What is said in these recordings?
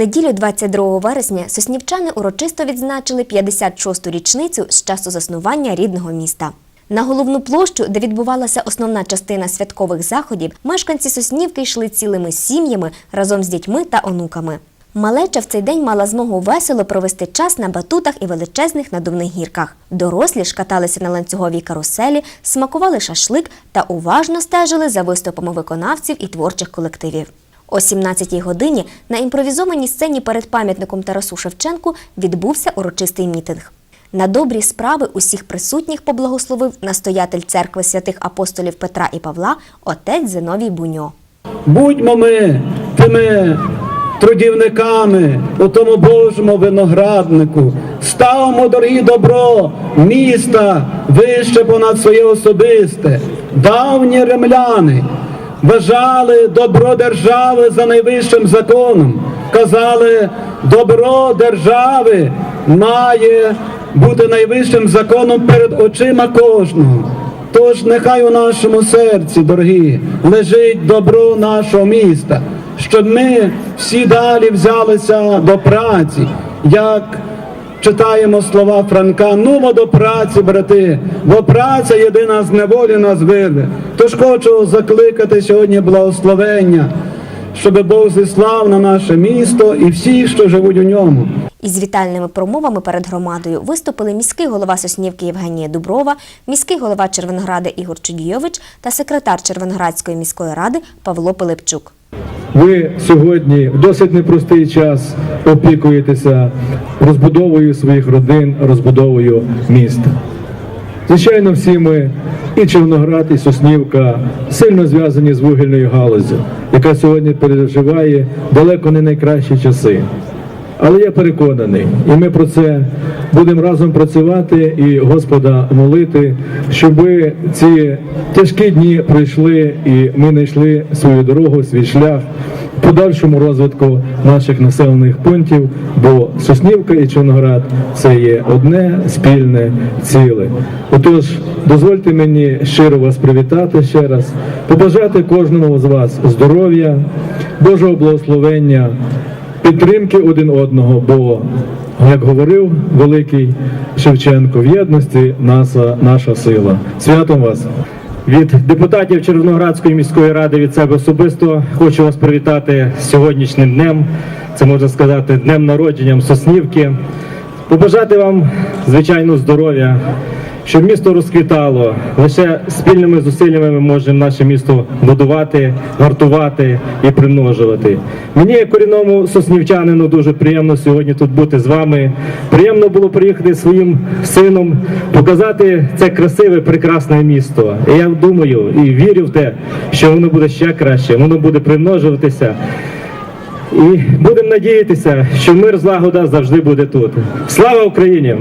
неділю 22 вересня соснівчани урочисто відзначили 56-ту річницю з часу заснування рідного міста. На головну площу, де відбувалася основна частина святкових заходів, мешканці Соснівки йшли цілими сім'ями разом з дітьми та онуками. Малеча в цей день мала змогу весело провести час на батутах і величезних надувних гірках. Дорослі ж каталися на ланцюговій каруселі, смакували шашлик та уважно стежили за виступами виконавців і творчих колективів. О 17-й годині на імпровізованій сцені перед пам'ятником Тарасу Шевченку відбувся урочистий мітинг. На добрі справи усіх присутніх поблагословив настоятель церкви святих апостолів Петра і Павла отець Зиновій Буньо. Будьмо ми тими трудівниками у тому Божому винограднику. Ставимо, дорогі добро, міста вище понад своє особисте. Давні римляни вважали добро держави за найвищим законом. Казали, добро держави має бути найвищим законом перед очима кожного. Тож нехай у нашому серці, дорогі, лежить добро нашого міста, щоб ми всі далі взялися до праці, як читаємо слова Франка, нумо до праці, брати, бо праця єдина з неволі нас вирве. Тож хочу закликати сьогодні благословення, щоб Бог зіслав на наше місто і всіх, що живуть у ньому. Із вітальними промовами перед громадою виступили міський голова Соснівки Євгенія Дуброва, міський голова Червоногради Ігор Чудійович та секретар Червоноградської міської ради Павло Пилипчук. Ви сьогодні в досить непростий час опікуєтеся розбудовою своїх родин, розбудовою міста. Звичайно, всі ми, і Червоноград, і Соснівка, сильно зв'язані з вугільною галузю, яка сьогодні переживає далеко не найкращі часи. Але я переконаний, і ми про це будемо разом працювати і Господа молити, щоб ці тяжкі дні пройшли, і ми знайшли свою дорогу, свій шлях в подальшому розвитку наших населених пунктів, бо Соснівка і Чорноград це є одне спільне ціле. Отож, дозвольте мені щиро вас привітати ще раз, побажати кожному з вас здоров'я, Божого благословення підтримки один одного, бо, як говорив великий Шевченко, в єдності наша, наша сила. Святом вас! Від депутатів Червоноградської міської ради від себе особисто хочу вас привітати сьогоднішнім днем. Це можна сказати днем народженням Соснівки. Побажати вам звичайно здоров'я, щоб місто розквітало. Лише спільними зусиллями ми можемо наше місто будувати, гартувати і примножувати. Мені, як корінному соснівчанину, дуже приємно сьогодні тут бути з вами. Приємно було приїхати своїм сином, показати це красиве, прекрасне місто. І я думаю і вірю в те, що воно буде ще краще, воно буде примножуватися. І будемо надіятися, що мир злагода завжди буде тут. Слава Україні!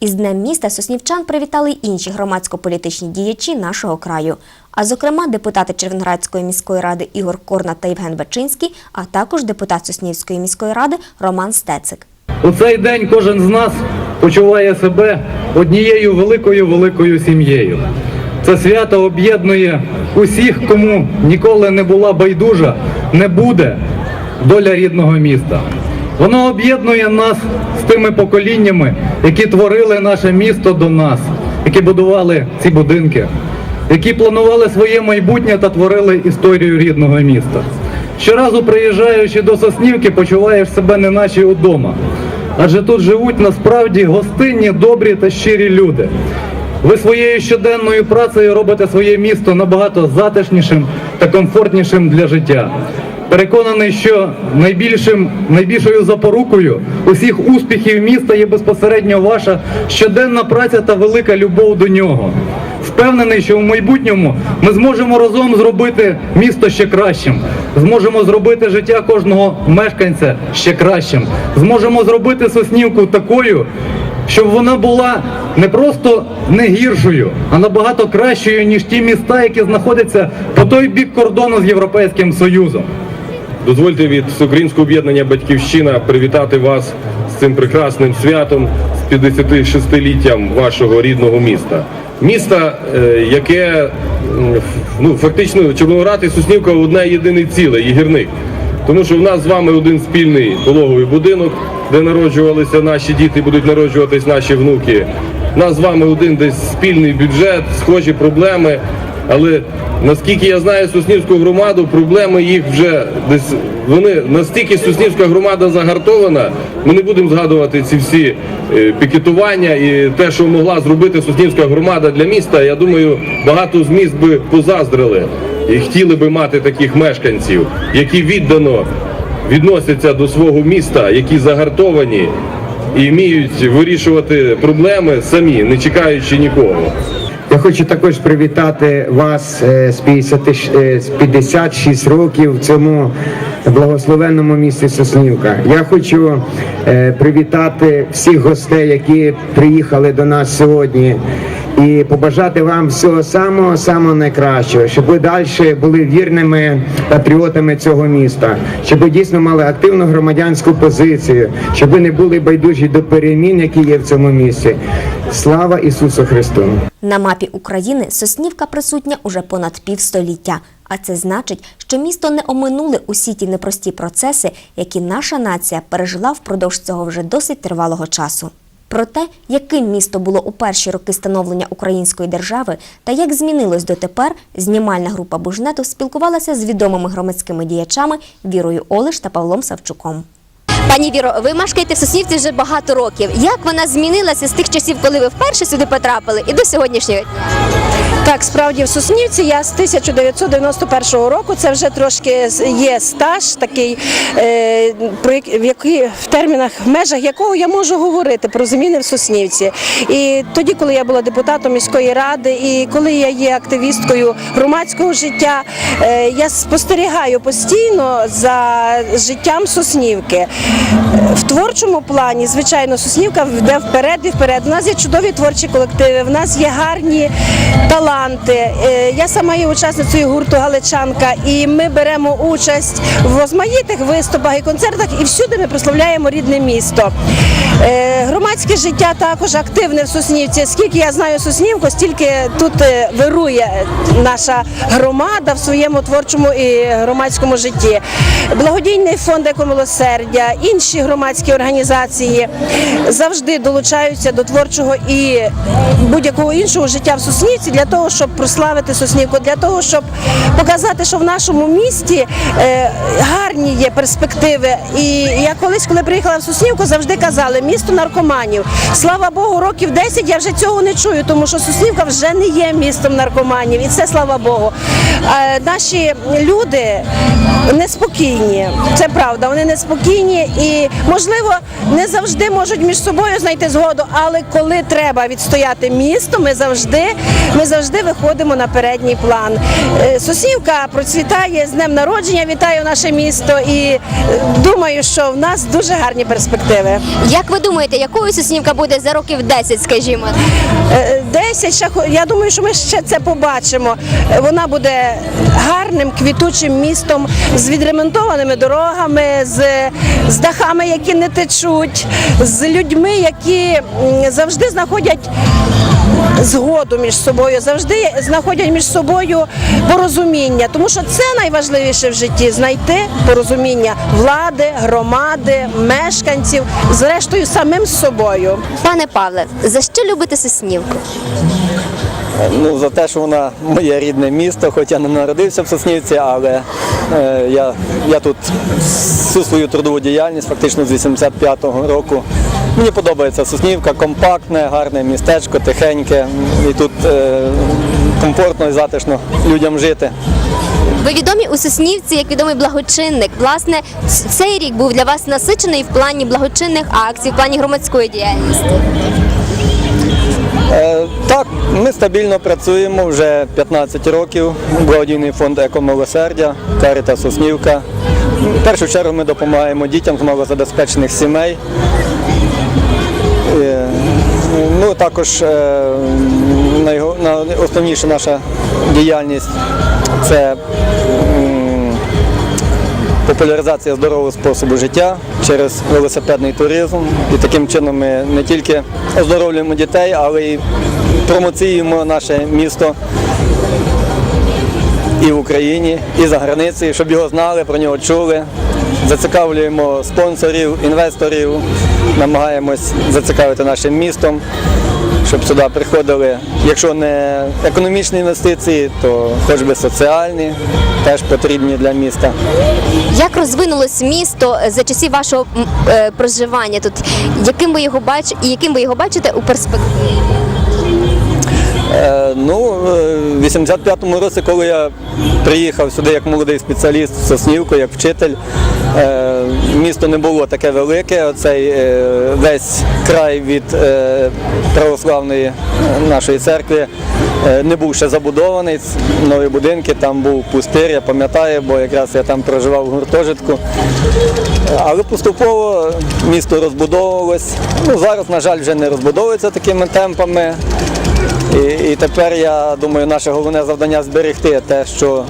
Із Днем міста соснівчан привітали інші громадсько-політичні діячі нашого краю, а зокрема депутати Червоноградської міської ради Ігор Корна та Євген Бачинський, а також депутат Соснівської міської ради Роман Стецик. У цей день кожен з нас почуває себе однією великою великою сім'єю. Це свято об'єднує усіх, кому ніколи не була байдужа, не буде доля рідного міста. Воно об'єднує нас з тими поколіннями, які творили наше місто до нас, які будували ці будинки, які планували своє майбутнє та творили історію рідного міста. Щоразу приїжджаючи до Соснівки, почуваєш себе не наче удома. Адже тут живуть насправді гостинні, добрі та щирі люди. Ви своєю щоденною працею робите своє місто набагато затишнішим та комфортнішим для життя. Переконаний, що найбільшим, найбільшою запорукою усіх успіхів міста є безпосередньо ваша щоденна праця та велика любов до нього. Впевнений, що в майбутньому ми зможемо разом зробити місто ще кращим, зможемо зробити життя кожного мешканця ще кращим, зможемо зробити Соснівку такою, щоб вона була не просто не гіршою, а набагато кращою, ніж ті міста, які знаходяться по той бік кордону з Європейським Союзом. Дозвольте від Всеукраїнського об'єднання Батьківщина привітати вас з цим прекрасним святом, з 56-літтям вашого рідного міста. Міста, е, яке ну, фактично Чорноград і Соснівка одне єдине ціле, і гірник. Тому що в нас з вами один спільний пологовий будинок, де народжувалися наші діти, будуть народжуватись наші внуки. У нас з вами один десь спільний бюджет, схожі проблеми. Але наскільки я знаю Соснівську громаду, проблеми їх вже десь вони настільки Соснівська громада загартована. Ми не будемо згадувати ці всі е, пікетування і те, що могла зробити Соснівська громада для міста. Я думаю, багато з міст би позаздрили і хотіли би мати таких мешканців, які віддано відносяться до свого міста, які загартовані і вміють вирішувати проблеми самі, не чекаючи нікого. Я хочу також привітати вас е, з 50, е, 56 років в цьому благословенному місті Соснівка. Я хочу е, привітати всіх гостей, які приїхали до нас сьогодні. І побажати вам всього самого самого найкращого, щоб ви далі були вірними патріотами цього міста, щоб ви дійсно мали активну громадянську позицію, щоб ви не були байдужі до перемін, які є в цьому місті. Слава Ісусу Христу! На мапі України Соснівка присутня уже понад півстоліття. А це значить, що місто не оминули усі ті непрості процеси, які наша нація пережила впродовж цього вже досить тривалого часу. Про те, яким місто було у перші роки становлення української держави та як змінилось дотепер, знімальна група Бужнету спілкувалася з відомими громадськими діячами Вірою Олеш та Павлом Савчуком. Пані Віро, ви мешкаєте в Соснівці вже багато років. Як вона змінилася з тих часів, коли ви вперше сюди потрапили, і до сьогоднішнього дня? Так, справді в Соснівці я з 1991 року. Це вже трошки є стаж такий, е, про в який в термінах, в межах якого я можу говорити про зміни в Соснівці. І тоді, коли я була депутатом міської ради, і коли я є активісткою громадського життя, е, я спостерігаю постійно за життям Соснівки. В творчому плані, звичайно, Соснівка йде вперед і вперед. У нас є чудові творчі колективи, в нас є гарні таланти. Е, Я сама є учасницею гурту Галичанка, і ми беремо участь в розмаїтих виступах і концертах, і всюди ми прославляємо рідне місто. Е, Громадське життя також активне в Соснівці. Скільки я знаю Соснівку, стільки тут е, вирує наша громада в своєму творчому і громадському житті. Благодійний фонд екомилосердя, інші громадські організації завжди долучаються до творчого і будь-якого іншого життя в Соснівці для того, щоб прославити Соснівку, для того, щоб показати, що в нашому місті е, гарні є перспективи. І я колись, коли приїхала в Соснівку, завжди казали місто наркоманів. Слава Богу, років 10 я вже цього не чую, тому що Соснівка вже не є містом наркоманів, і це слава Богу. Е, наші люди неспокійні, це правда. Вони неспокійні і, можливо, не завжди можуть між собою знайти згоду, але коли треба відстояти місто, ми завжди, ми завжди виходимо на передній план. Е, Соснівка процвітає з днем народження. Вітаю наше місто і е, думаю, що в нас дуже гарні перспективи. Як ви думаєте, якою Соснівка буде за років 10, скажімо? Е, 10, ще я думаю, що ми ще це побачимо. Вона буде гарним квітучим містом з відремонтованими дорогами, з, з дахами, які не течуть, з людьми, які завжди знаходять. Згоду між собою завжди знаходять між собою порозуміння, тому що це найважливіше в житті знайти порозуміння влади, громади, мешканців, зрештою самим з собою. Пане Павле, за що любите Соснівку? Ну, за те, що вона моє рідне місто, хоч я не народився в Соснівці, але е, я, я тут всю свою трудову діяльність, фактично з 85-го року. Мені подобається Соснівка, компактне, гарне містечко, тихеньке. І тут е, комфортно і затишно людям жити. Ви відомі у Соснівці як відомий благочинник. Власне, цей рік був для вас насичений в плані благочинних акцій, в плані громадської діяльності. Е, так, ми стабільно працюємо вже 15 років. Благодійний фонд екомилосердя, Каріта Соснівка. В першу чергу ми допомагаємо дітям з малозабезпечених сімей. Е, Ну, також е, найго- найосновніша наша діяльність це популяризація здорового способу життя через велосипедний туризм. І таким чином ми не тільки оздоровлюємо дітей, але й промоціюємо наше місто і в Україні, і за границею, щоб його знали, про нього чули. зацікавлюємо спонсорів, інвесторів, намагаємось зацікавити нашим містом, щоб сюди приходили, якщо не економічні інвестиції, то хоч би соціальні, теж потрібні для міста. Як розвинулось місто за часів вашого е, проживання тут? Яким ви його бач... і яким ви його бачите у перспективі? Е, Ну, е, в 85-му році, коли я приїхав сюди як молодий спеціаліст в Соснівку, як вчитель, е, місто не було таке велике. Оцей е, весь край від е, православної е, нашої церкви не був ще забудований. Нові будинки, там був пустир, я пам'ятаю, бо якраз я там проживав в гуртожитку. Але поступово місто розбудовувалось. Ну, зараз, на жаль, вже не розбудовується такими темпами. І, і тепер я думаю, наше головне завдання зберегти те, що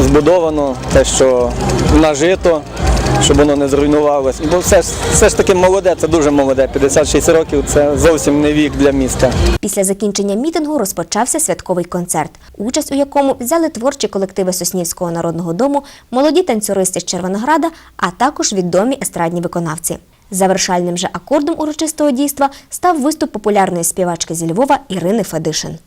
збудовано, те, що нажито, щоб воно не зруйнувалось. Бо все ж, все ж таки молоде, це дуже молоде. 56 років це зовсім не вік для міста. Після закінчення мітингу розпочався святковий концерт, участь у якому взяли творчі колективи Соснівського народного дому, молоді танцюристи з Червонограда, а також відомі естрадні виконавці. Завершальним же акордом урочистого дійства став виступ популярної співачки зі Львова Ірини Федишин.